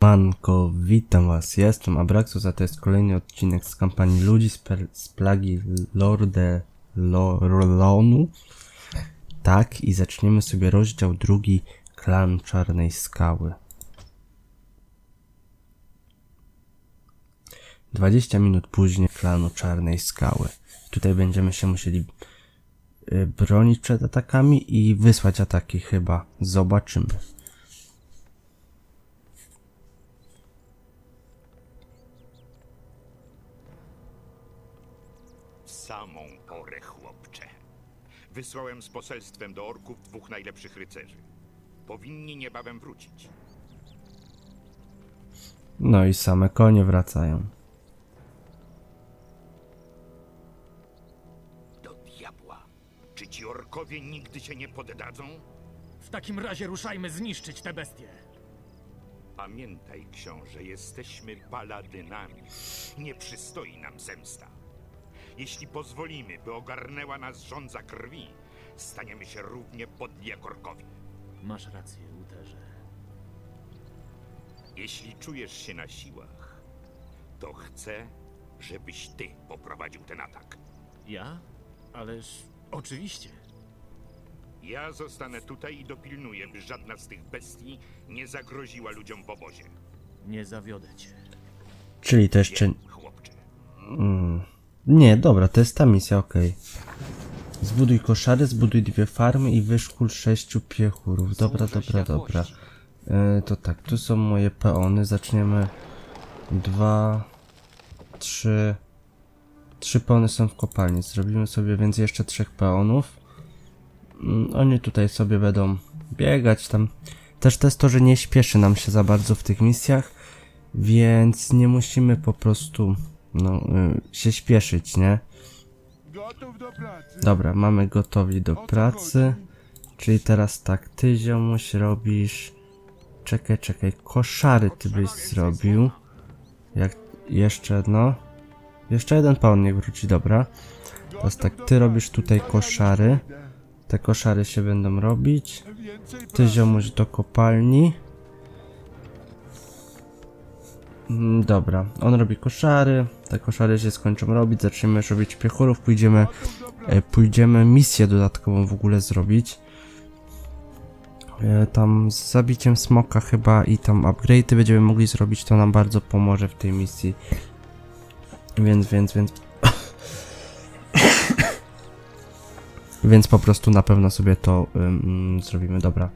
Manko, witam was, ja jestem Abraxus, a to jest kolejny odcinek z kampanii Ludzi z, per- z plagi Lorde Lorlonu. Tak, i zaczniemy sobie rozdział drugi, Klan Czarnej Skały. 20 minut później klanu Czarnej Skały. Tutaj będziemy się musieli y, bronić przed atakami i wysłać ataki chyba. Zobaczymy. Wysłałem z poselstwem do orków dwóch najlepszych rycerzy. Powinni niebawem wrócić. No i same konie wracają. Do diabła. Czy ci orkowie nigdy się nie poddadzą? W takim razie ruszajmy zniszczyć te bestie. Pamiętaj, książę, jesteśmy paladynami. Nie przystoi nam zemsta. Jeśli pozwolimy, by ogarnęła nas żądza krwi, staniemy się równie podli jak orkowie. Masz rację, Uterze. Jeśli czujesz się na siłach, to chcę, żebyś ty poprowadził ten atak. Ja? Ależ oczywiście. Ja zostanę tutaj i dopilnuję, by żadna z tych bestii nie zagroziła ludziom w obozie. Nie zawiodę cię. Czyli to jeszcze... Wiem, chłopcze. Nie, dobra, to jest ta misja, okej. Zbuduj koszary, zbuduj dwie farmy i wyszkól sześciu piechurów. Dobra, dobra, dobra. E, to tak, tu są moje peony. Zaczniemy. Dwa, trzy. Trzy peony są w kopalni. Zrobimy sobie więc jeszcze trzech peonów. Mm, Oni tutaj sobie będą biegać tam. Też to jest to, że nie śpieszy nam się za bardzo w tych misjach, więc nie musimy po prostu no, y, się śpieszyć, nie? Dobra, mamy gotowi do pracy. Czyli teraz tak, ty ziomuś robisz... Czekaj, czekaj, koszary ty byś zrobił. Jak jeszcze, no... Jeszcze jeden paun niech wróci, dobra. Teraz tak, ty robisz tutaj koszary. Te koszary się będą robić. Ty ziomuś do kopalni. Dobra, on robi koszary. Te koszary się skończą robić. Zaczniemy już robić piechurów. Pójdziemy, e, pójdziemy misję dodatkową w ogóle zrobić. E, Tam z zabiciem smoka chyba i tam upgrade'y będziemy mogli zrobić. To nam bardzo pomoże w tej misji. Więc, więc, więc. Więc po prostu na pewno sobie to ym, zrobimy. Dobra.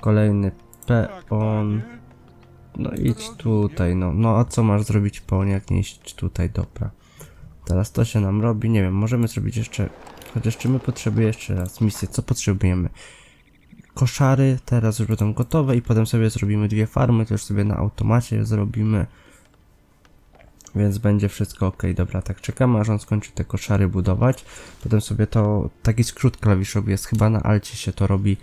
Kolejny peon. No idź tutaj, no. No a co masz zrobić po jak nie iść tutaj, dobra. Teraz to się nam robi, nie wiem, możemy zrobić jeszcze... Chociaż czy my potrzebujemy jeszcze raz misję, co potrzebujemy? Koszary teraz już będą gotowe i potem sobie zrobimy dwie farmy, to już sobie na automacie zrobimy. Więc będzie wszystko ok, dobra, tak czekamy aż on skończy te koszary budować. Potem sobie to, taki skrót klawiszowy jest, chyba na alcie się to robi,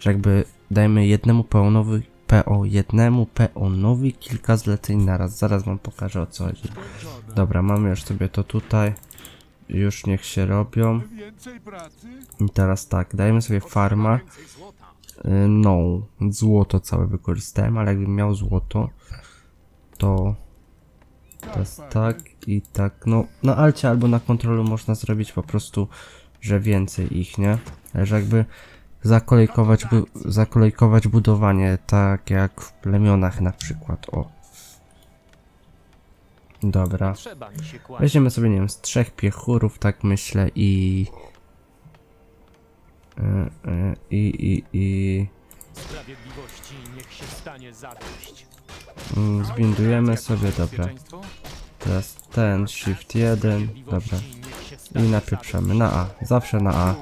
że jakby dajemy jednemu pełnowy PO1, PO-nowi, kilka zleceń naraz. Zaraz wam pokażę o co chodzi. Dobra, mamy już sobie to tutaj. Już niech się robią. I teraz tak, dajemy sobie farma. Y, no, złoto całe wykorzystałem, ale jakbym miał złoto, to teraz tak i tak, no na alcie albo na kontrolu można zrobić po prostu, że więcej ich, nie? Że jakby zakolejkować, bu zakolejkować budowanie, tak jak w plemionach na przykład, o. Dobra. Weźmiemy sobie, nie wiem, z trzech piechurów, tak myślę, i... e, e, I, i, i... Sprawiedliwości niech się stanie zadość. Mm, Zbindujemy sobie, dobra. Teraz ten, shift 1, dobra. I napieprzamy na A, zawsze na A.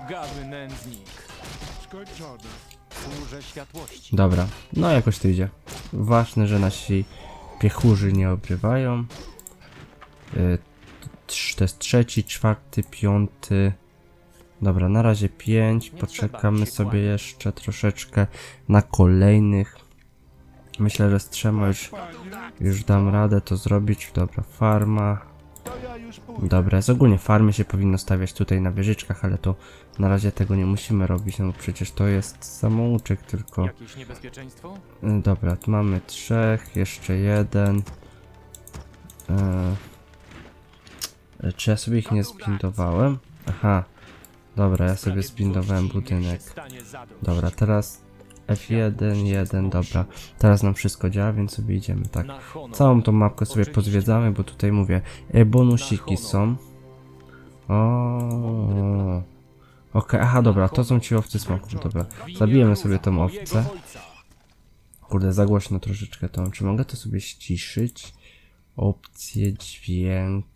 Dobra, no jakoś to idzie. Ważne, że nasi piechurzy nie obrywają. Y, To jest trzeci, czwarty, piąty. Dobra, na razie pięć. Poczekamy sobie jeszcze troszeczkę na kolejnych. Myślę, że z trzema już, już dam radę to zrobić. Dobra, farma. Dobra, jest ogólnie farmy się powinno stawiać tutaj na wieżyczkach, ale to na razie tego nie musimy robić, no bo przecież to jest samouczek tylko. Jakieś niebezpieczeństwo? Y, Dobra, tu mamy trzech, jeszcze jeden. E, czy ja sobie ich nie zbindowałem? Aha. Dobra, ja sobie niech budynek. Dobra, teraz F1, 1, dobra. Teraz nam wszystko działa, więc sobie idziemy, tak. Całą tą mapkę sobie pozwiedzamy, bo tutaj mówię, e, bonusiki są. O. Okej, aha, dobra, to są ci owcy smoków, dobra. Zabijemy sobie tą owcę. Kurde, za głośno troszeczkę to. Czy mogę to sobie ściszyć? Opcje, dźwięk.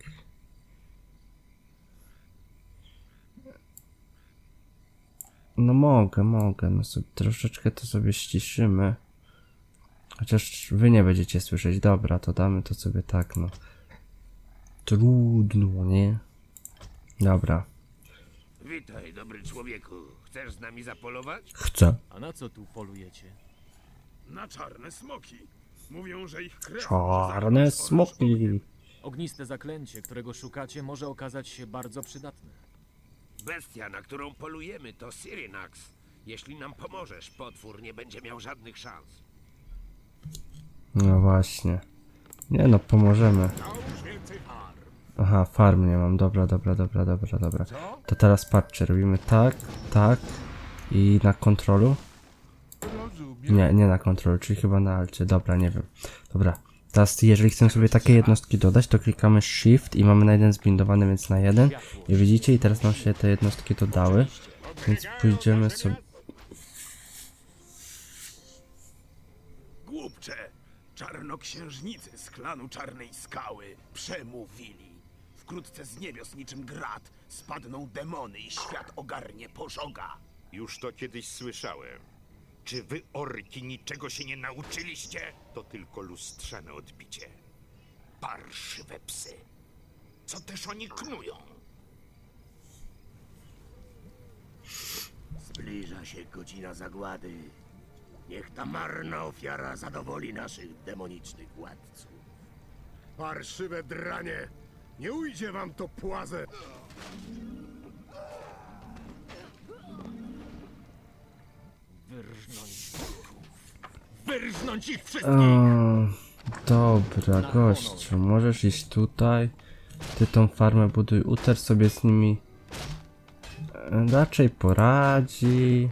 No mogę, mogę. No sobie, troszeczkę to sobie ściszymy. Chociaż wy nie będziecie słyszeć. Dobra, to damy to sobie tak, no. Trudno, nie? Dobra. Witaj, dobry człowieku. Chcesz z nami zapolować? Chcę. A na co tu polujecie? Na czarne smoki. Mówią, że ich krew Czarne smoki. Ogniste zaklęcie, którego szukacie, może okazać się bardzo przydatne. Bestia, na którą polujemy, to Syrianax. Jeśli nam pomożesz, potwór nie będzie miał żadnych szans. No właśnie. Nie no, pomożemy. Aha, farm nie mam. Dobra, dobra, dobra, dobra, dobra. To teraz patrzcie, robimy tak, tak i na kontrolu. Rozumiem. Nie, nie na kontrolu, czyli chyba na alcie. Dobra, nie wiem. Dobra. Teraz jeżeli chcemy sobie takie jednostki dodać, to klikamy shift i mamy na jeden zbindowany, więc na jeden. I widzicie, i teraz nam się te jednostki dodały. Więc pójdziemy sobie... Głupcze! Czarnoksiężnicy z klanu Czarnej Skały przemówili. Wkrótce z niebios niczym grad spadną demony i świat ogarnie pożoga. Już to kiedyś słyszałem. Czy wy, orki, niczego się nie nauczyliście? To tylko lustrzane odbicie. Parszywe psy. Co też oni knują? Zbliża się godzina zagłady. Niech ta marna ofiara zadowoli naszych demonicznych władców. Parszywe dranie! Nie ujdzie wam to płaze! Wyrżnąć. Ich wszystkich! O, dobra, gościu, możesz iść tutaj. Ty tą farmę buduj, uter sobie z nimi. E, Raczej poradzi.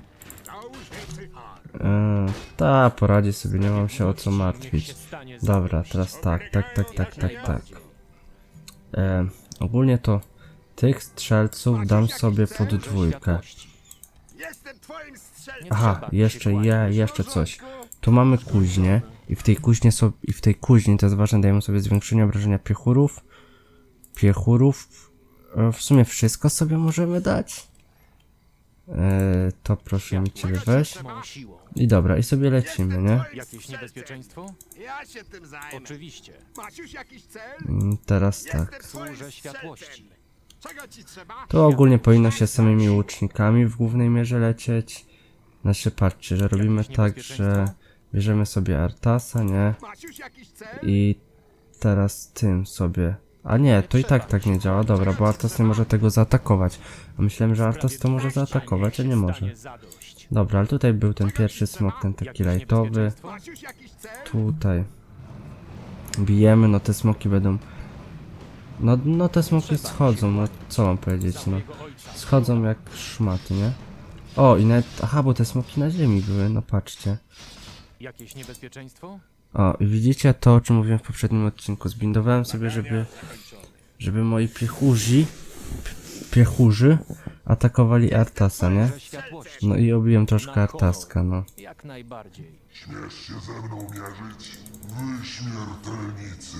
E, ta, poradzi sobie, nie mam się o co martwić. Dobra, teraz tak, tak, tak, tak, tak, tak. E, ogólnie to tych strzelców dam sobie pod dwójkę. Jestem twoim strzelcem! Aha, jeszcze je, jeszcze coś. Tu mamy kuźnię i w tej kuźnie so, i w tej kuźni to jest ważne, dajemy sobie zwiększenie obrażenia piechurów. Piechurów. E, W sumie wszystko sobie możemy dać. E, to proszę mi ciebie weź. I dobra, i sobie lecimy, nie? Jakieś niebezpieczeństwo? Ja się tym zajmę. Oczywiście. Masz już jakiś cel? Mm, Teraz tak. Służę światłości. To ogólnie powinno się samymi łucznikami w głównej mierze lecieć. Znaczy patrzcie, że robimy tak, że bierzemy sobie Artasa, nie? I teraz tym sobie. A nie, to i tak tak nie działa, dobra, bo Artas nie może tego zaatakować. A myślałem, że Artas to może zaatakować, a nie może. Dobra, ale tutaj był ten pierwszy smok, ten taki lightowy. Tutaj. Bijemy, no te smoki będą... No, no te smoki schodzą, no co mam powiedzieć, no. Schodzą jak szmaty, nie? O, i nawet... Aha, bo te smoki na ziemi były, no patrzcie. Jakieś niebezpieczeństwo? O, i widzicie to, o czym mówiłem w poprzednim odcinku. Zbindowałem sobie, żeby, żeby moi piechurzy, piechurzy atakowali Artasa, nie? No i obiłem troszkę Artaska, no. Jak najbardziej. Śmiesz się ze mną mierzyć? Wy śmiertelnicy!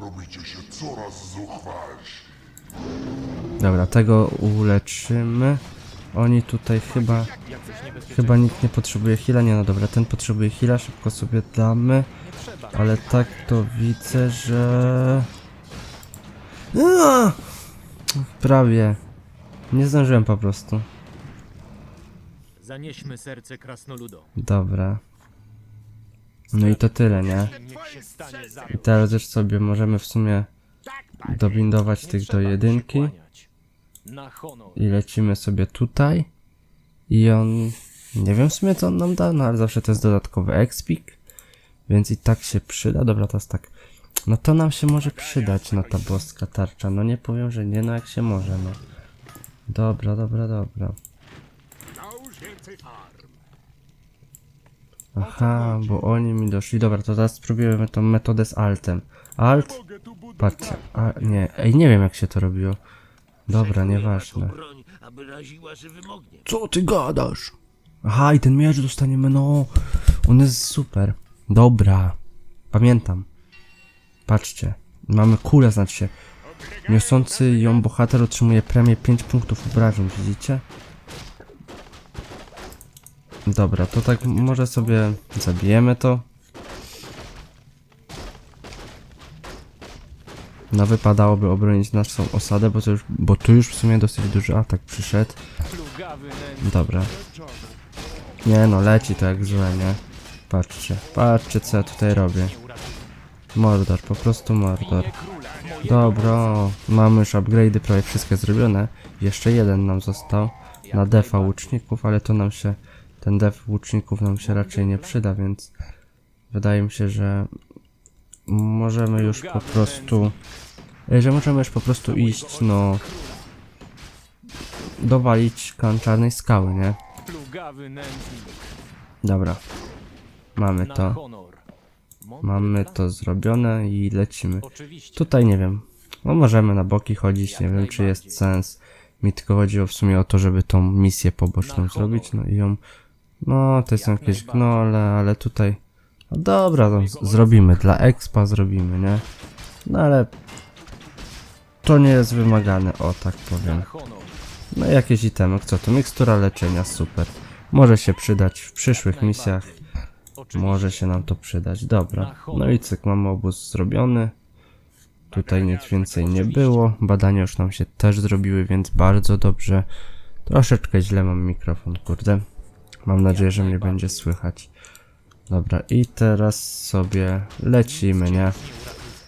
Robicie się coraz zuchwalsi. Dobra, tego uleczymy. Oni tutaj chyba, chyba nikt nie potrzebuje heala. Nie, no dobra, ten potrzebuje heala, szybko sobie damy. Ale tak to widzę, że... Prawie. Nie zdążyłem po prostu. Zanieśmy serce krasnoludom. Dobra. No i to tyle, nie? I teraz już sobie możemy w sumie dobindować tych do jedynki i lecimy sobie tutaj i on, nie wiem w sumie co on nam da, no ale zawsze to jest dodatkowy expik, więc i tak się przyda, dobra teraz tak, no to nam się może przydać, no ta boska tarcza, no nie powiem, że nie, no jak się może, no. Dobra, dobra, dobra. Aha, bo oni mi doszli. Dobra, to teraz spróbujemy tą metodę z altem. Alt, patrzcie, a nie, ej, nie wiem jak się to robiło. Dobra, nieważne. Co ty gadasz? Aha, i ten miecz dostaniemy, no. On jest super. Dobra. Pamiętam. Patrzcie. Mamy kulę, znaczy się. Niosący ją bohater otrzymuje premię 5 punktów obrażeń, widzicie? Dobra, to tak może sobie zabijemy to. No wypadałoby obronić naszą osadę, bo to już, bo tu już w sumie dosyć duży atak przyszedł. Dobra. Nie no, leci to jak złe, nie? Patrzcie, patrzcie co ja tutaj robię. Mordor, po prostu Mordor. Nie króla. Mojego Dobra, o, mamy już upgrade'y prawie wszystkie zrobione. Jeszcze jeden nam został na defa łuczników, ale to nam się, ten def łuczników nam się raczej nie przyda, więc wydaje mi się, że możemy już po prostu, że możemy już po prostu iść, no, dowalić kan czarnej skały, nie? Dobra, mamy to, mamy to zrobione i lecimy. Tutaj nie wiem. No możemy na boki chodzić, nie wiem czy jest sens. Mi tylko chodziło w sumie o to, żeby tą misję poboczną zrobić, no i ją... No, to są jakieś gnole, ale tutaj... No dobra, no, zrobimy, dla expa zrobimy, nie? No ale... To nie jest wymagane, o tak powiem. No i jakieś itemy, co to? Mikstura leczenia, super. Może się przydać w przyszłych misjach. Może się nam to przydać. Dobra. No i cyk, mamy obóz zrobiony. Tutaj nic więcej nie było. Badania już nam się też zrobiły, więc bardzo dobrze. Troszeczkę źle mam mikrofon, kurde. Mam nadzieję, że mnie będzie słychać. Dobra, i teraz sobie lecimy, nie?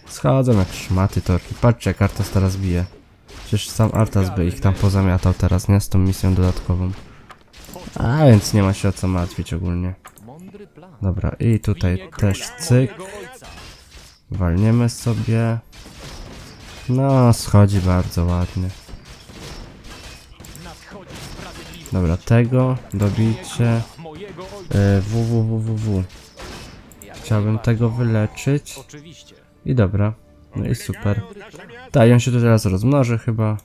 Schodzą jak szmaty torki. Patrzcie, jak Artas teraz bije. Przecież sam Artas by ich tam pozamiatał teraz, nie? Z tą misją dodatkową. A, więc nie ma się o co martwić ogólnie. Dobra, i tutaj też cyk. Walniemy sobie. No, schodzi bardzo ładnie. Dobra, tego. Mojego ojca. E, www. Chciałbym tego wyleczyć. I dobra. No i super. Tak, on się tu teraz rozmnoży chyba.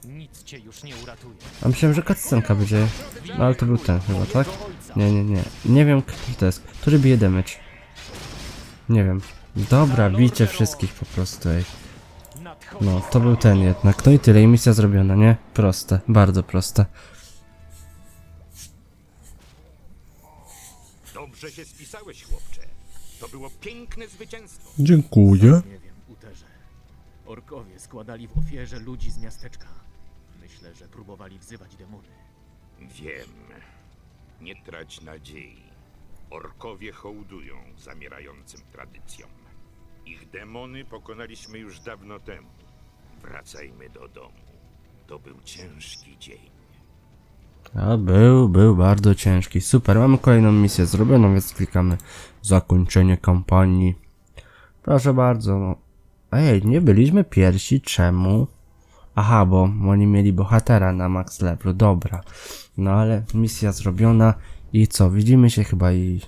A myślałem, że cutscenka będzie. No ale to był ten chyba, tak? Nie, nie, nie. Nie wiem, który to jest. Który bije damage? Nie wiem. Dobra, bijcie wszystkich po prostu, ej. No, to był ten jednak. No i tyle, i misja zrobiona, nie? Proste, bardzo proste. Dobrze się spisałeś, chłopcze. To było piękne zwycięstwo. Dziękuję. Nie wiem, Uterze. Orkowie składali w ofierze ludzi z miasteczka. Myślę, że próbowali wzywać demony. Wiem. Nie trać nadziei. Orkowie hołdują zamierającym tradycjom. Ich demony pokonaliśmy już dawno temu. Wracajmy do domu. To był ciężki dzień. A był, był bardzo ciężki. Super, mamy kolejną misję zrobioną, więc klikamy zakończenie kampanii. Proszę bardzo, no. Ej, nie byliśmy pierwsi, czemu? Aha, bo oni mieli bohatera na max levelu, dobra. No ale misja zrobiona i co, widzimy się chyba i...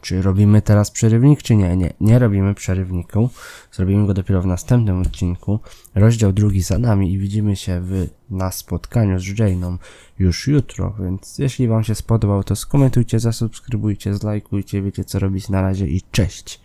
Czy robimy teraz przerywnik, czy nie? Nie, nie robimy przerywniku. Zrobimy go dopiero w następnym odcinku. Rozdział drugi za nami i widzimy się w, na spotkaniu z Jane'ą już jutro, więc jeśli wam się spodobał, to skomentujcie, zasubskrybujcie, zlajkujcie, wiecie co robić na razie i cześć!